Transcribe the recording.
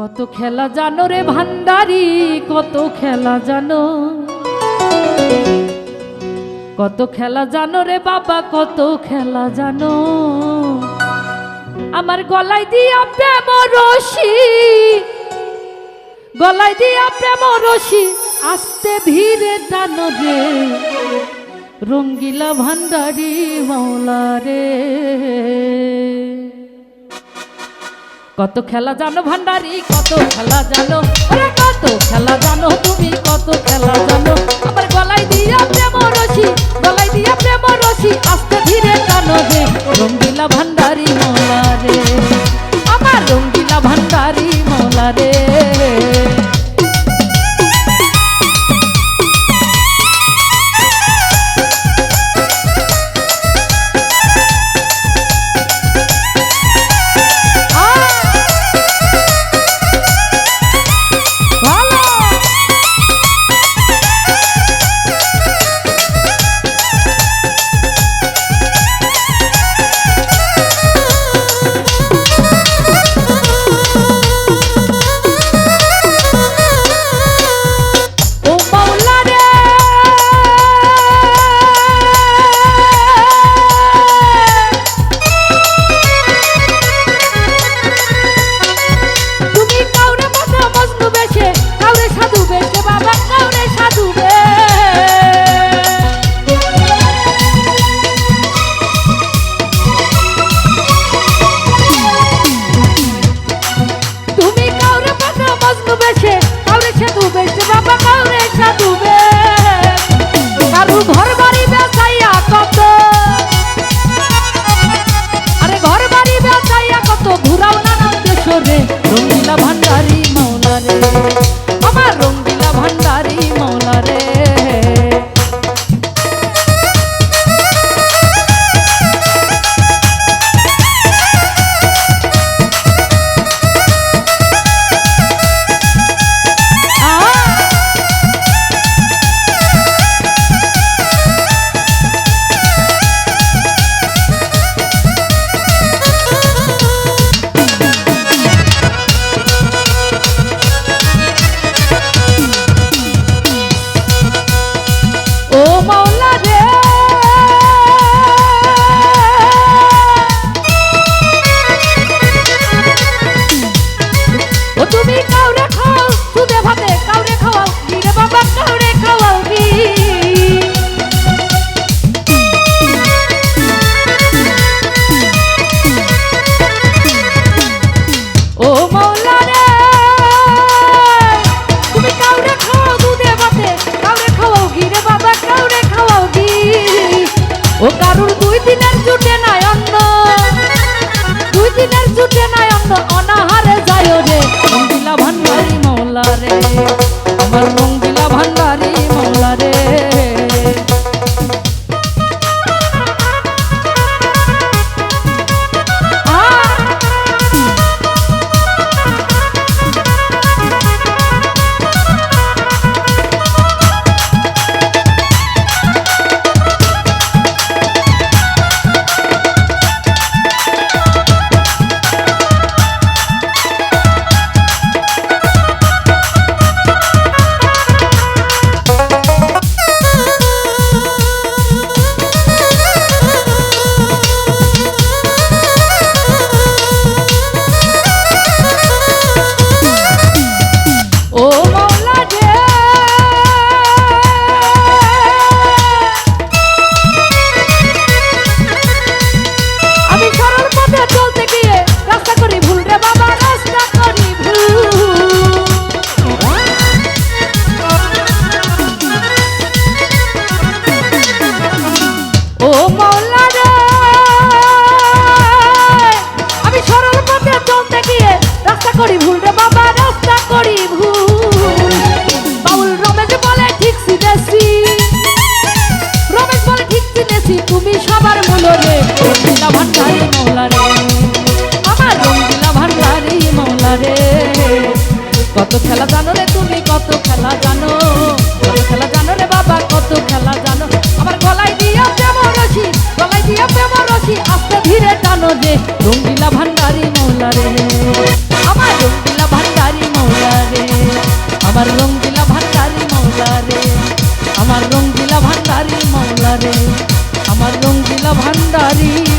কত খেলা জানো রে ভান্ডারি, কত খেলা জানো। কত খেলা জানো রে বাবা, কত খেলা জানো। আমার গলায় দিয়া প্রেম রশি, গলায় দিয়া প্রেম রশি, আস্তে ধীরে টানো রে। রঙ্গিলা ভান্ডারি মাওলা রে। কত খেলা জানো ভান্ডারি, কত খেলা জানো? আরে কত খেলা জানো তুমি, কত খেলা জানো? আমার গলায় দিয়া প্রেম রসি গলায় দিয়া প্রেম রসি আস্তে ধীরে দেশরে রঙ্গিলা ভান্ডারি মৌলা ও কারুর ঠিক তুমি সবার মূল রে রঙ্গিলা ভান্ডারি মৌলা রে আমার রঙ্গিলা ভান্ডারি মৌলা রে কত খেলা জানো রে তুমি, কত খেলা জানো। কত খেলা জানো রে বাবা, কত খেলা জানো। আমার গলায় দিয়া প্রেম রশি, গলায় দিয়া প্রেম রশি, আস্তে ধীরে টানো রে রঙ্গিলা ভান্ডারি মৌলা রে আমার রঙ্গিলা ভান্ডারি মৌলা রে আমার রঙ্গিলা ভান্ডারি মৌলা রে আমার রঙ্গিলা ভান্ডারি মৌলা রে